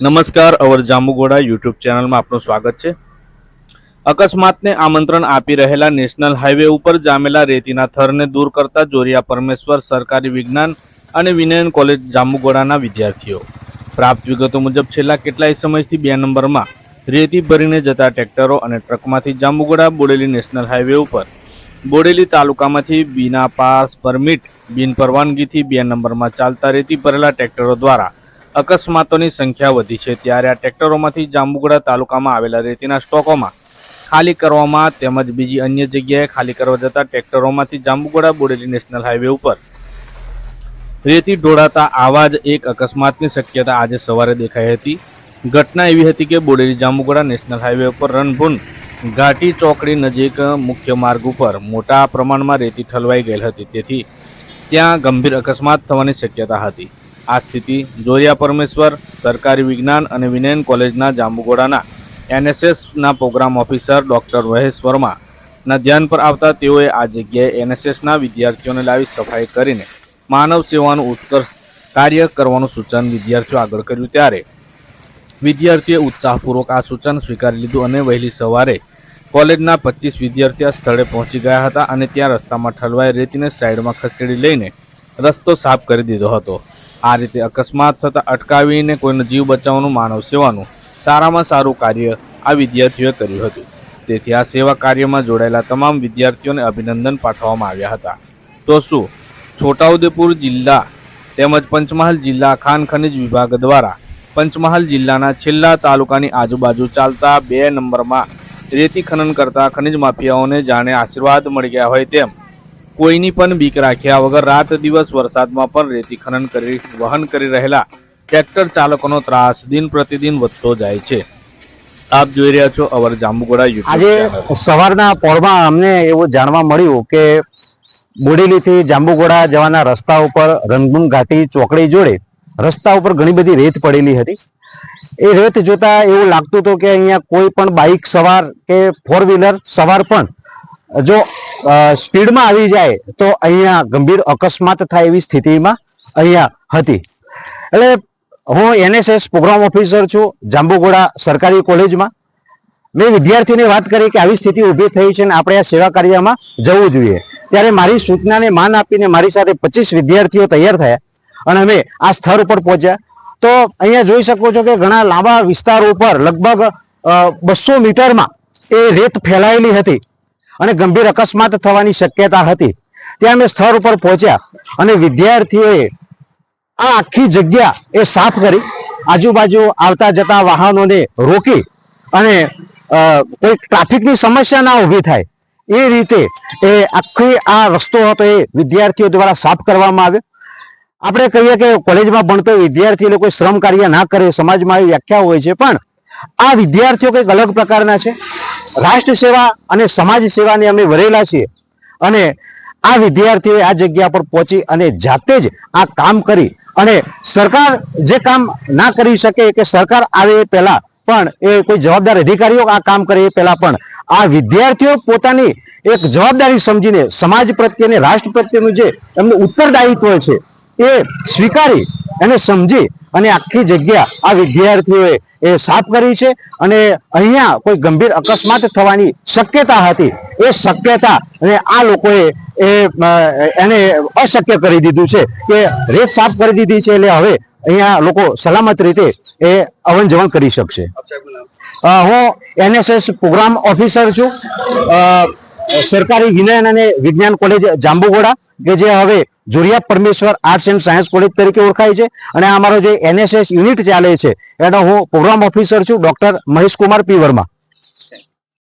નમસ્કાર, અવર જાંબુગોડા યુટ્યુબ ચેનલમાં આપનું સ્વાગત છે. અકસ્માતને આમંત્રણ આપી રહેલા નેશનલ હાઈવે ઉપર જામેલા રેતીના થરને દૂર કરતા જોરિયા પરમેશ્વર સરકારી વિજ્ઞાન અને વિનયન કોલેજ જાંબુગોડાના વિદ્યાર્થીઓ. પ્રાપ્ત વિગતો મુજબ છેલ્લા કેટલાય સમયથી બે નંબરમાં રેતી ભરીને જતા ટ્રેક્ટરો અને ટ્રકમાંથી જાંબુગોડા બોડેલી નેશનલ હાઈવે ઉપર. બોડેલી તાલુકામાંથી બીના પાસ પરમિટ બિન પરવાનગીથી બે નંબરમાં ચાલતા રેતી ભરેલા ટ્રેક્ટરો દ્વારા અકસ્માતોની સંખ્યા વધી છે ત્યારે આ ટ્રેક્ટરોમાંથી જાંબુગડા તાલુકામાં આવેલા રેતીના સ્ટોકોમાં ખાલી કરવામાં તેમજ બીજી અન્ય જગ્યાએ ખાલી કરવા જતા ટ્રેક્ટરોમાંથી જાંબુગડા બોડેલી નેશનલ હાઈવે ઉપર. રેતી ઢોળાતા આવા જ એક અકસ્માતની શક્યતા આજે સવારે દેખાઈ હતી. ઘટના એવી હતી કે બોડેલી જાંબુગડા નેશનલ હાઈવે ઉપર રણભૂન ઘાટી ચોકડી નજીક મુખ્ય માર્ગ ઉપર મોટા પ્રમાણમાં રેતી ઠલવાઈ ગયેલ હતી તેથી ત્યાં ગંભીર અકસ્માત થવાની શક્યતા હતી. આ સ્થિતિ જોરિયા પરમેશ્વર, સરકારી વિજ્ઞાન અને વિનયન કોલેજના જાંબુગોડાના એનએસએસના પ્રોગ્રામ ઓફિસર ડૉક્ટર મહેશ વર્માના ધ્યાન પર આવતા તેઓએ આ જગ્યાએ એનએસએસના વિદ્યાર્થીઓને લાવી સફાઈ કરીને માનવ સેવાનું ઉત્કર્ષ કાર્ય કરવાનું સૂચન વિદ્યાર્થીઓ આગળ કર્યું ત્યારે વિદ્યાર્થીએ ઉત્સાહપૂર્વક આ સૂચન સ્વીકારી લીધું અને વહેલી સવારે કોલેજના પચીસ વિદ્યાર્થીઓ સ્થળે પહોંચી ગયા હતા અને ત્યાં રસ્તામાં ઠલવાઈ રેતીને સાઈડમાં ખસેડી લઈને રસ્તો સાફ કરી દીધો હતો. આ રીતે અકસ્માત થતાં અટકાવીને કોઈનો જીવ બચાવવાનું માનવ સેવાનું સારામાં સારું કાર્ય આ વિદ્યાર્થીઓએ કર્યું હતું. તેથી આ સેવા કાર્યમાં જોડાયેલા તમામ વિદ્યાર્થીઓને અભિનંદન પાઠવવામાં આવ્યા હતા. તો શું? છોટાઉદેપુર જિલ્લા તેમજ પંચમહાલ જિલ્લા ખાન ખનિજ વિભાગ દ્વારા પંચમહાલ જિલ્લાના છેલ્લા તાલુકાની આજુબાજુ ચાલતા બે નંબરમાં રેતી ખનન કરતા ખનિજ માફિયાઓને જાણે આશીર્વાદ મળી ગયા હોય તેમ કોઈની પણ બીક રાખ્યા વગર રાત દિવસ વરસાદમાં પણ રેતી ખનન કરી વહન કરી રહેલા ટ્રેક્ટર ચાલકોનો ત્રાસ દિન પ્રતિદિન વધતો જાય છે. આપ જોઈ રહ્યા છો અવર જાંબુગોડા આજે સવારના પોળમાં અમને એવું જાણવા મળ્યું કે બોડેલીથી જાંબુગોડા જવાના રસ્તા ઉપર રંગબુન ઘાટી ચોકડી જોડે રસ્તા ઉપર ઘણી બધી રેત પડેલી હતી. એ રેત જોતા એવું લાગતું હતું કે અહીંયા કોઈ પણ બાઇક સવાર કે ફોર વ્હીલર સવાર પણ જો સ્પીડમાં આવી જાય તો અહીંયા ગંભીર અકસ્માત થાય એવી સ્થિતિમાં અહીંયા હતી. એટલે હું એનએસએસ પ્રોગ્રામ ઓફિસર છું, જાંબુગોડા સરકારી કોલેજમાં. મેં વિદ્યાર્થીને વાત કરી કે આવી સ્થિતિ ઊભી થઈ છે અને આપણે આ સેવા કાર્યમાં જવું જોઈએ. ત્યારે મારી સૂચનાને માન આપીને મારી સાથે પચીસ વિદ્યાર્થીઓ તૈયાર થયા અને અમે આ સ્થળ ઉપર પહોંચ્યા. તો અહીંયા જોઈ શકો છો કે ઘણા લાંબા વિસ્તારો ઉપર લગભગ બસો મીટરમાં એ રેત ફેલાયેલી હતી. અને ગંભીર અકસ્માત થવાની શક્યતા હતી. ત્યાં અમે સ્થળ ઉપર પહોંચ્યા અને વિદ્યાર્થીઓએ આ આખી જગ્યા એ સાફ કરી, આજુબાજુ આવતા જતા વાહનોને રોકી અને કોઈ ટ્રાફિકની સમસ્યા ના ઊભી થાય. એ રીતે એ આખી આ રસ્તો હતો એ વિદ્યાર્થીઓ દ્વારા સાફ કરવામાં આવ્યો. આપણે કહીએ કે કોલેજમાં ભણતો વિદ્યાર્થી લોકો શ્રમ કાર્ય ના કરે, સમાજમાં એવી વ્યાખ્યા હોય છે, પણ આ વિદ્યાર્થીઓ કંઈક અલગ પ્રકારના છે. રાષ્ટ્ર સેવા અને સમાજ સેવાને અમે વરેલા છીએ. અને આ વિદ્યાર્થીઓએ આ જગ્યા પર પહોંચી અને જાતે જ આ કામ કરી. અને સરકાર જે કામ ના કરી શકે કે સરકાર આવે એ પહેલા પણ એ કોઈ જવાબદાર અધિકારીઓ આ કામ કરે એ પહેલા પણ આ વિદ્યાર્થીઓ પોતાની એક જવાબદારી સમજીને સમાજ પ્રત્યે અને રાષ્ટ્ર પ્રત્યેનું જે એમનું ઉત્તરદાયિત્વ છે એ સ્વીકારી અને સમજી અને આખી જગ્યા આ વિદ્યાર્થીઓએ એ સાફ કરી છે અને અહીંયા કોઈ ગંભીર અકસ્માત થવાની શક્યતા હતી. એ શક્યતા અને આ લોકોએ એ એને અશક્ય કરી દીધું છે કે રેત સાફ કરી દીધી છે એટલે હવે અહીંયા લોકો સલામત રીતે એ અવન જવન કરી શકશે. હું એનએસએસ પ્રોગ્રામ ઓફિસર છું. સરકારી વિજ્ઞાન અને વિજ્ઞાન કોલેજ જાંબુગોડા કે જે હવે Joriya Parmeshwar arts and science college તરીકે ઓળખાય છે અને અમારો જે એનએસએસ યુનિટ ચાલે છે, એનો હું પ્રોગ્રામ ઓફિસર છું ડોક્ટર મહેશ કુમાર પી વર્મા.